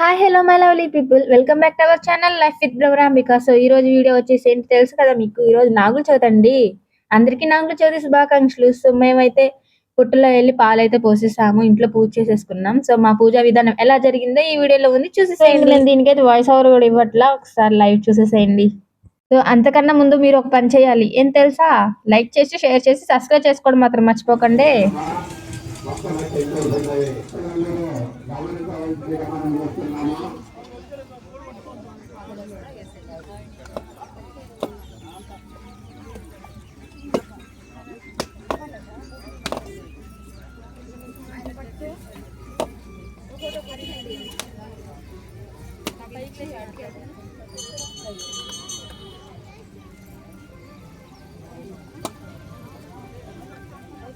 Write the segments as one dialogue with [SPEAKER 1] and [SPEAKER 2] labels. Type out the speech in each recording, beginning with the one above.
[SPEAKER 1] Hi hello my lovely people welcome back to our channel life with Bravarambika so ఈ రోజు video వచ్చేసి ఏంటి తెలుసు కదా మీకు ఈ రోజు నాగులు చవితి అందరికీ నాగులు చదివి శుభాకాంక్షలు సో మేమైతే పుట్టులో వెళ్ళి పాలైతే పోసేసాము ఇంట్లో పూజ చేసేసుకున్నాం సో మా పూజా విధానం ఎలా జరిగిందో ఈ వీడియోలో ఉంది చూసేసేయండి నేను దీనికైతే వాయిస్ ఓవర్ కూడా ఇవ్వట్లా ఒకసారి లైవ్ చూసేసేయండి సో అంతకన్నా ముందు మీరు ఒక పని చేయాలి ఏం తెలుసా లైక్ చేసి షేర్ చేసి సబ్స్క్రైబ్ చేసుకోవడం మాత్రం మర్చిపోకండి భక్తుల పెంచుతున్నాయి పిల్లలు గమనించవలసిందిగా మనం చూస్తున్నాము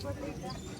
[SPEAKER 1] Thank you.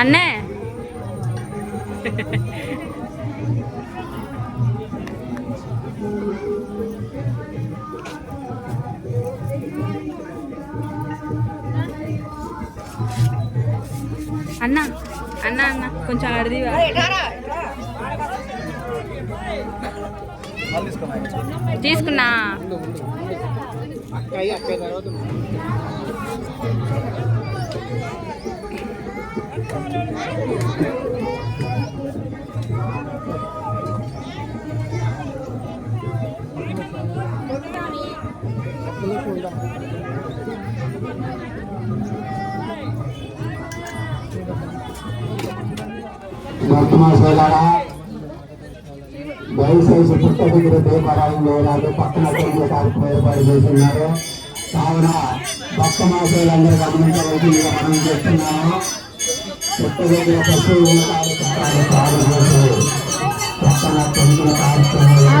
[SPEAKER 1] அண்ணே அண்ணா అన్న అన్న కొంచెం ఆడది తీసుకున్నా భక్తమా సోదరా దయచేసి పుట్ట దగ్గర దీపారాయంలో పక్కన కొన్ని కార్యక్రమం ఏర్పాటు చేస్తున్నారు కావున భక్త మాసోలందరూ గమనించవలసిందిగా మనం చేస్తున్నాము పుట్ట దగ్గర పశువుల పక్కన తొమ్మిది కార్యక్రమాలు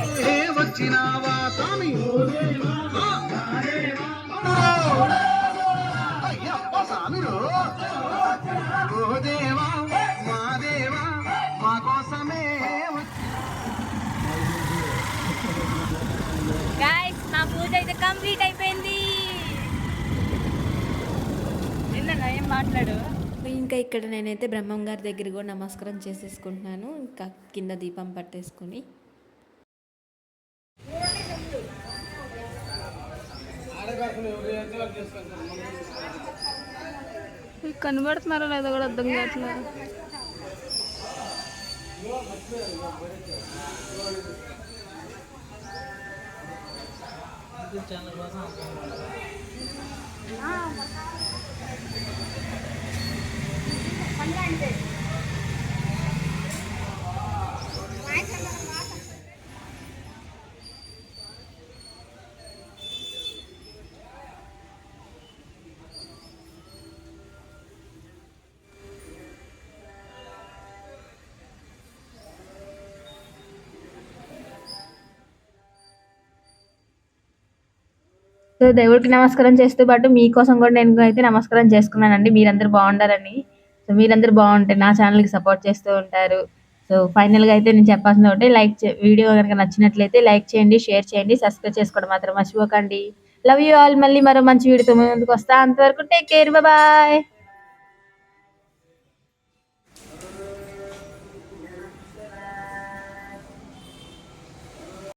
[SPEAKER 1] వచ్చినావా నా పూజ అయితే కంప్లీట్ అయిపోయింది నిన్న ఏం మాట్లాడు ఇంకా ఇక్కడ నేనైతే బ్రహ్మం గారి దగ్గర కూడా నమస్కారం చేసేసుకుంటున్నాను ఇంకా కింద దీపం పట్టేసుకొని कन्वर्ट नाही दगड दंगातला चॅनल సో దేవుడికి నమస్కారం చేస్తూ పాటు మీకోసం కూడా నేను అయితే నమస్కారం చేసుకున్నానండి మీరందరూ బాగుండాలని సో మీరందరూ బాగుంటే నా ఛానల్కి సపోర్ట్ చేస్తూ ఉంటారు సో ఫైనల్గా అయితే నేను చెప్పాల్సింది ఒకటి లైక్ వీడియో కనుక నచ్చినట్లయితే లైక్ చేయండి షేర్ చేయండి సబ్స్క్రైబ్ చేసుకోవడం మాత్రం మర్చిపోకండి లవ్ యూ ఆల్ మళ్ళీ మరో మంచి వీడియోతో ముందుకు వస్తా అంతవరకు టేక్ కేర్ బాయ్